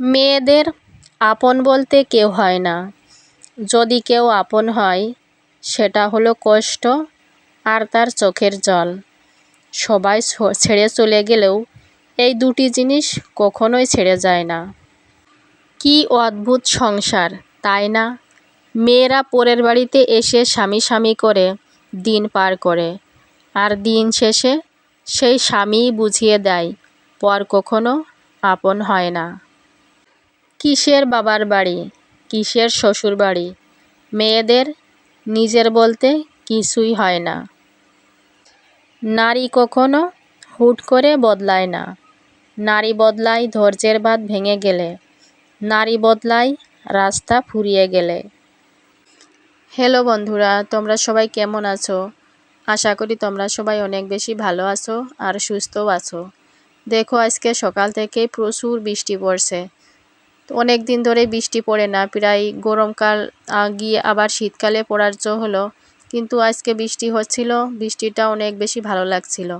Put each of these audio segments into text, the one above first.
মেয়েদের আপন বলতে কেউ হয় না। যদি কেউ আপন হয়, সেটা হলো কষ্ট আর তার চোখের জল। সবাই ছেড়ে চলে গেলেও এই দুটি জিনিস কখনোই ছেড়ে যায় না। কি অদ্ভুত সংসার, তাই না? মেয়েরা পরের বাড়িতে এসে স্বামী স্বামী করে দিন পার করে আর দিন শেষে সেই স্বামীই বুঝিয়ে দেয়, পর কখনো আপন হয় না। কিসের বাবার বাড়ি? কিসের শ্বশুর বাড়ি? মেয়েদের নিজের বলতে কিছুই হয় না। নারী কখনো হুট করে বদলায় না। নারী বদলায় ধৈর্যের বাদ ভেঙে গেলে। নারী বদলায় রাস্তা ফুরিয়ে গেলে। হ্যালো বন্ধুরা, তোমরা সবাই কেমন আছো? আশা করি তোমরা সবাই অনেক বেশি ভালো আছো আর সুস্থও আছো। দেখো আজকে সকাল থেকে প্রচুর বৃষ্টি পড়ছে। অনেক দিন ধরে বৃষ্টি পড়ে না, প্রায় গরমকাল গিয়ে আবার শীতকালে পড়ার জো হলো। কিন্তু আজকে বৃষ্টি হচ্ছিল, বৃষ্টিটা অনেক বেশি ভালো লাগছিল।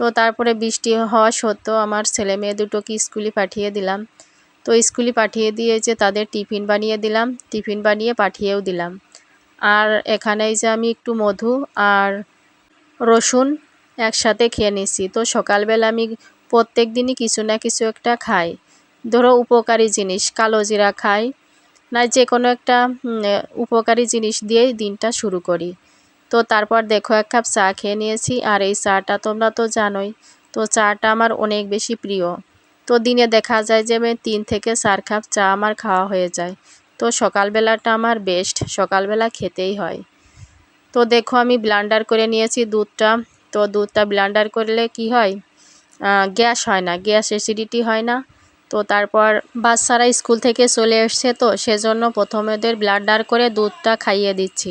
তো তারপরে বৃষ্টি হওয়া সত্ত্বেও আমার ছেলে মেয়ে দুটোকে স্কুলে পাঠিয়ে দিলাম। তো স্কুলে পাঠিয়ে দিয়ে যে তাদের টিফিন বানিয়ে দিলাম, টিফিন বানিয়ে পাঠিয়েও দিলাম। আর এখানে যে আমি একটু মধু আর রসুন একসাথে খেয়ে নিছি। তো সকালবেলা আমি প্রত্যেক দিনই কিছু না কিছু একটা খাই। ধরো উপকারী জিনিস, কালো জিরা খাই, না যে কোনো একটা উপকারী জিনিস দিয়েই দিনটা শুরু করি। তো তারপর দেখো এক কাপ চা খেয়ে নিয়েছি, আর এই চাটা তোমরা তো জানোই, তো চাটা আমার অনেক বেশি প্রিয়। তো দিনে দেখা যায় যে আমি তিন থেকে চার কাপ চা আমার খাওয়া হয়ে যায়। তো সকালবেলাটা আমার বেস্ট সকালবেলা খেতেই হয়। তো দেখো আমি ব্লান্ডার করে নিয়েছি দুধটা, তো দুধটা ব্লান্ডার করলে কি হয়? গ্যাস হয় না গ্যাস অ্যাসিডিটি হয় না। তো তারপর বাচ্চারা স্কুল থেকে চলে এসছে তো, সেজন্য প্রথমে ওদের ব্লান্ডার করে দুধটা খাইয়ে দিচ্ছি।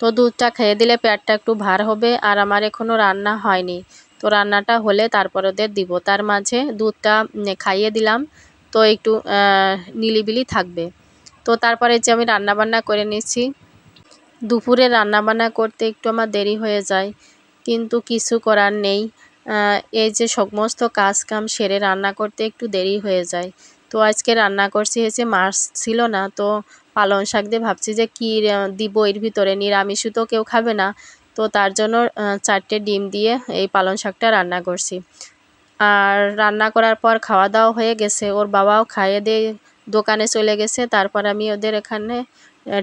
তো দুধটা খেয়ে দিলে পেটটা একটু ভার হবে আর আমার এখনও রান্না হয়নি। তো রান্নাটা হলে তারপর ওদের দিব। তার মাঝে দুধটা খাইয়ে দিলাম। তো একটু নিলিবিলি থাকবে। তো তারপরে যে আমি রান্নাবান্না করে নিচ্ছি, দুপুরে রান্নাবান্না করতে একটু আমার দেরি হয়ে যায়। কিন্তু কিছু করার নেই। এই যে সমস্ত কাজ কাম সেরে রান্না করতে একটু দেরি হয়ে যায়। তো আজকে রান্না করছি হয়েছে মাছ ছিল না, তো পালং শাক দিয়ে ভাবছি যে কী দিব এর ভিতরে, নিরামিষও তো কেউ খাবে না। তো তার জন্য চারটে ডিম দিয়ে এই পালং শাকটা রান্না করছি। আর রান্না করার পর খাওয়া দাওয়া হয়ে গেছে, ওর বাবাও খাইয়ে দিয়ে দোকানে চলে গেছে। তারপর আমি ওদের এখানে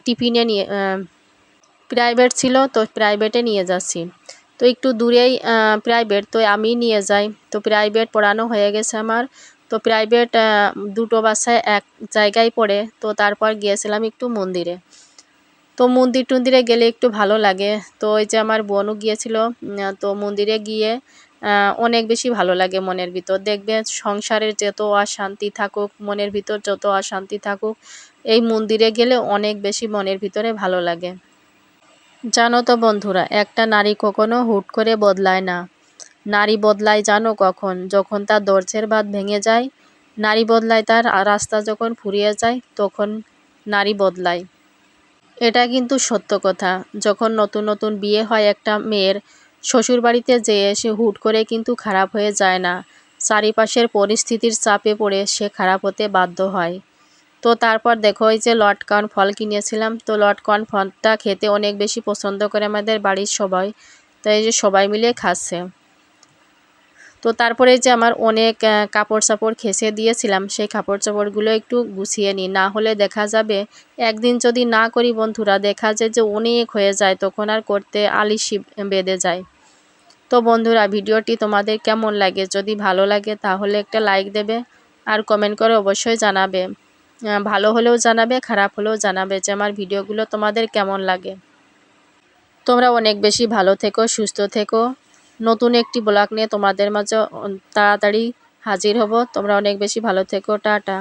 টিফিনে নিয়ে প্রাইভেট ছিল, তো প্রাইভেটে নিয়ে যাচ্ছি। তো একটু দূরেই প্রাইভেট তো আমি নিয়ে যাই। তো প্রাইভেট পড়ানো হয়ে গেছে আমার। তো প্রাইভেট দুটো বাসায় এক জায়গায় পড়ে। তো তারপর গিয়েছিলাম একটু মন্দিরে। তো মন্দির টন্দিরে গেলে একটু ভালো লাগে। তো ওই যে আমার বোনও গিয়েছিল তো মন্দিরে গিয়ে অনেক বেশি ভালো লাগে মনের ভিতর। দেখবে সংসারের যত অশান্তি থাকুক, মনের ভিতর যত অশান্তি থাকুক, এই মন্দিরে গেলে অনেক বেশি মনের ভিতরে ভালো লাগে। জানো তো বন্ধুরা, একটা নারী কখনো হুট করে বদলায় না। নারী বদলায় জানো কখন? যখন তার দর্জের বাদ ভেঙে যায়, নারী বদলায় তার রাস্তা যখন ফুরিয়ে যায়, তখন নারী বদলায়। এটা কিন্তু সত্য কথা। যখন নতুন নতুন বিয়ে হয় একটা মেয়ের শ্বশুর বাড়িতে যেয়ে সে হুট করে কিন্তু খারাপ হয়ে যায় না। চারিপাশের পরিস্থিতির চাপে পড়ে সে খারাপ হতে বাধ্য হয়। তো তারপর দেখো এই যে লটকন ফল কিনেছিলাম। তো লটকন ফলটা খেতে অনেক বেশি পছন্দ করে আমাদের বাড়ির সবাই। তো এই যে সবাই মিলে খাচ্ছে। তো তারপরে যে আমার অনেক কাপড় চাপড় খেসে দিয়েছিলাম, সেই কাপড় চাপড়গুলো একটু গুছিয়ে নিই। না হলে দেখা যাবে, একদিন যদি না করি বন্ধুরা, দেখা যায় যে অনেক হয়ে যায়, তখন আর করতে আলিশি বেঁধে যায়। তো বন্ধুরা, ভিডিওটি তোমাদের কেমন লাগে? যদি ভালো লাগে তাহলে একটা লাইক দেবে, আর কমেন্ট করে অবশ্যই জানাবে। ভালো হলেও জানাবে, খারাপ হলেও জানাবে যে আমার ভিডিওগুলো তোমাদের কেমন লাগে। তোমরা অনেক বেশি ভালো থেকো, সুস্থ থেকো। নতুন একটি ব্লগ নিয়ে তোমাদের মাঝে তাড়াতাড়ি হাজির হব। তোমরা অনেক বেশি ভালো থেকো। টাটা।